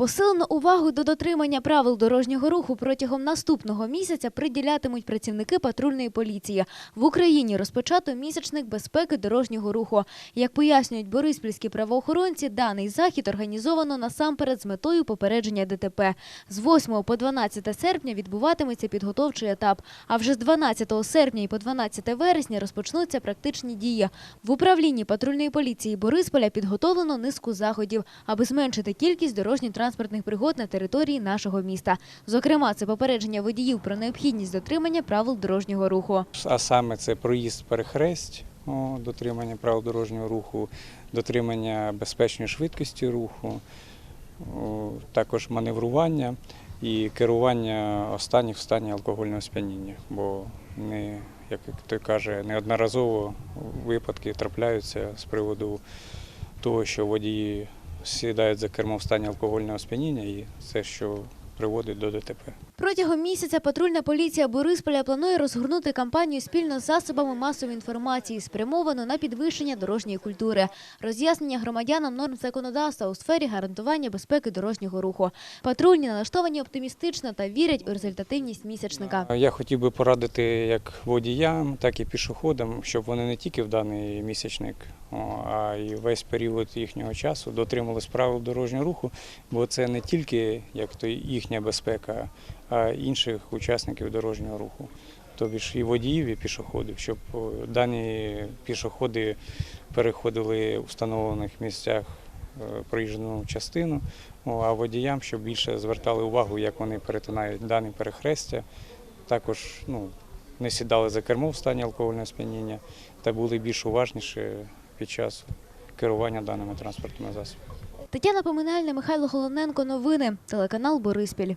Посилену увагу до дотримання правил дорожнього руху протягом наступного місяця приділятимуть працівники патрульної поліції. В Україні розпочато місячник безпеки дорожнього руху. Як пояснюють бориспільські правоохоронці, даний захід організовано насамперед з метою попередження ДТП. З 8 по 12 серпня відбуватиметься підготовчий етап, а вже з 12 серпня і по 12 вересня розпочнуться практичні дії. В управлінні патрульної поліції Борисполя підготовлено низку заходів, аби зменшити кількість дорожньо-транспортних пригод на території нашого міста. Зокрема, це попередження водіїв про необхідність дотримання правил дорожнього руху. А саме це проїзд перехресть, дотримання правил дорожнього руху, дотримання безпечної швидкості руху, також маневрування і керування останніх в стані алкогольного сп'яніння. Бо не, як той каже, неодноразово випадки трапляються з приводу того, що водії сідають за кермо в стані алкогольного сп'яніння, і це що приводить до ДТП. Протягом місяця патрульна поліція Борисполя планує розгорнути кампанію спільно з засобами масової інформації, спрямовану на підвищення дорожньої культури, роз'яснення громадянам норм законодавства у сфері гарантування безпеки дорожнього руху. Патрульні налаштовані оптимістично та вірять у результативність місячника. Я хотів би порадити як водіям, так і пішоходам, щоб вони не тільки в даний місячник, а й весь період їхнього часу дотримувались правил дорожнього руху, бо це не тільки як то їхня безпека, інших учасників дорожнього руху. Тобі ж і водіїв, і пішоходів, щоб дані пішоходи переходили у встановлених місцях е, проїжджену частину, о, а водіям, щоб більше звертали увагу, як вони перетинають дані перехрестя. Також ну, не сідали за кермо в стані алкогольного сп'яніння та були більш уважніші під час керування даними транспортними засобами. Тетяна Поминальна, Михайло Голоненко. Новини. Телеканал Бориспіль.